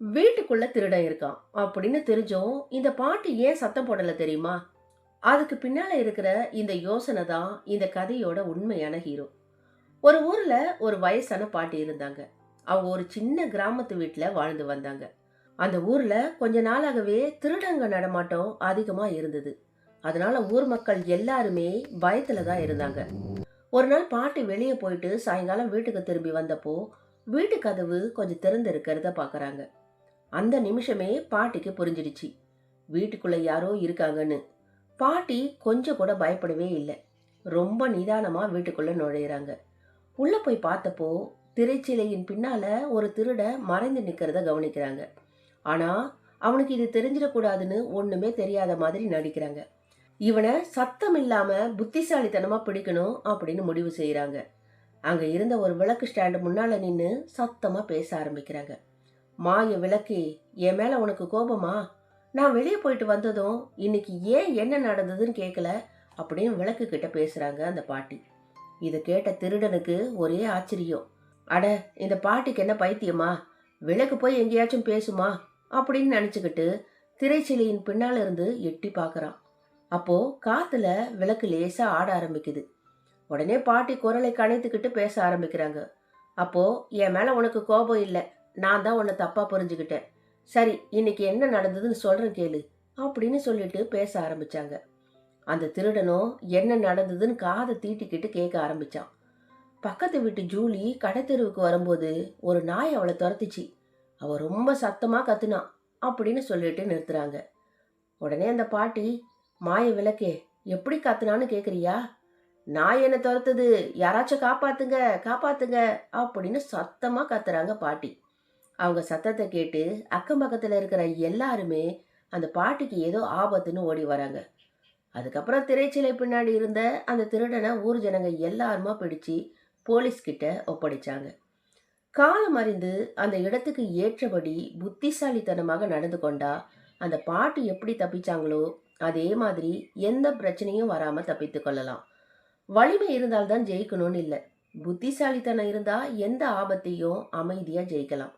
வீட்டுக்குள்ள திருடன் இருக்கான் அப்படின்னு தெரிஞ்சும் இந்த பாட்டு ஏன் சத்தம் போடல தெரியுமா? அதுக்கு பின்னால இருக்கிற இந்த யோசனை தான் இந்த கதையோட உண்மையான ஹீரோ ஒரு ஊர்ல ஒரு வயசான பாட்டி இருந்தாங்க. அவங்க ஒரு சின்ன கிராமத்து வீட்டில் வாழ்ந்து வந்தாங்க. அந்த ஊர்ல கொஞ்ச நாளாகவே திருடங்க நடமாட்டம் அதிகமா இருந்தது. அதனால ஊர் மக்கள் எல்லாருமே பயத்துல தான் இருந்தாங்க. ஒரு நாள் பாட்டி வெளியே போயிட்டு சாயங்காலம் வீட்டுக்கு திரும்பி வந்தப்போ வீட்டு கதவு கொஞ்சம் திறந்து இருக்கிறத பார்க்குறாங்க அந்த நிமிஷமே பாட்டிக்கு புரிஞ்சிடுச்சு. வீட்டுக்குள்ள யாரோ இருக்காங்கன்னு. பாட்டி கொஞ்சம் கூட பயப்படவே இல்லை. ரொம்ப நிதானமாக வீட்டுக்குள்ளே நுழையிறாங்க. உள்ளே போய் பார்த்தப்போ திரைச்சிலையின் பின்னால் ஒரு திருட மறைந்து நிற்கிறத கவனிக்கிறாங்க. ஆனால் அவனுக்கு இது தெரிஞ்சிடக்கூடாதுன்னு ஒன்றுமே தெரியாத மாதிரி நடிக்கிறாங்க. இவனை சத்தம் இல்லாமல் புத்திசாலித்தனமாக பிடிக்கணும் அப்படின்னு முடிவு செய்கிறாங்க அங்கே இருந்த ஒரு விளக்கு ஸ்டாண்டு முன்னால் நின்று சத்தமாக பேச ஆரம்பிக்கிறாங்க. மாய விளக்கே என் மேல உனக்கு கோபமா? நான் வெளியே போயிட்டு வந்ததும் இன்னைக்கு ஏன் என்ன நடந்ததுன்னு கேட்கல அப்படின்னு விளக்கு கிட்ட பேசுறாங்க அந்த பாட்டி. இதை கேட்ட திருடனுக்கு ஒரே ஆச்சரியம். அட இந்த பாட்டிக்கு என்ன பைத்தியமா? விளக்கு போய் எங்கேயாச்சும் பேசுமா? அப்படின்னு நினச்சிக்கிட்டு திரைச்சிலையின் பின்னால இருந்து எட்டி பார்க்குறான் அப்போ காத்துல விளக்கு லேசா ஆட ஆரம்பிக்குது. உடனே பாட்டி குரலை கணைத்துக்கிட்டு பேச ஆரம்பிக்கிறாங்க. அப்போ என் மேல உனக்கு கோபம் இல்லை. நான் தான் உன்னை தப்பாக புரிஞ்சுக்கிட்டேன். சரி இன்னைக்கு என்ன நடந்ததுன்னு சொல்கிறேன் கேளு அப்படின்னு சொல்லிட்டு பேச ஆரம்பிச்சாங்க. அந்த திருடனும் என்ன நடந்ததுன்னு காதை தீட்டிக்கிட்டு கேட்க ஆரம்பிச்சான். பக்கத்து வீட்டு ஜூலி கடைத்தெருவுக்கு வரும்போது ஒரு நாய் அவளை துரத்துச்சு. அவள் ரொம்ப சத்தமாக கத்துனான் அப்படின்னு சொல்லிட்டு நிறுத்துறாங்க. உடனே அந்த பாட்டி மாய விளக்கே எப்படி கத்துனான்னு கேட்குறியா நாய் என்னை துரத்துது? யாராச்சும் காப்பாத்துங்க காப்பாத்துங்க அப்படின்னு சத்தமாக கத்துறாங்க பாட்டி. அவங்க சத்தத்தை கேட்டு அக்கம் பக்கத்தில் இருக்கிற எல்லாருமே அந்த பாட்டிக்கு ஏதோ ஆபத்துன்னு ஓடி வராங்க. அதுக்கப்புறம் திரைச்சிலை பின்னாடி இருந்த அந்த திருடனை ஊர் ஜனங்க எல்லாருமா பிடிச்சு போலீஸ்கிட்ட ஒப்படைச்சாங்க. காலம் அறிந்து அந்த இடத்துக்கு ஏற்றபடி புத்திசாலித்தனமாக நடந்து கொண்டா அந்த பாட்டி எப்படி தப்பிச்சாங்களோ அதே மாதிரி எந்த பிரச்சனையும் வராமல் தப்பித்து கொள்ளலாம். வலிமை இருந்தால்தான் ஜெயிக்கணும்னு இல்லை. புத்திசாலித்தனம் இருந்தால் எந்த ஆபத்தையும் அமைதியாக ஜெயிக்கலாம்.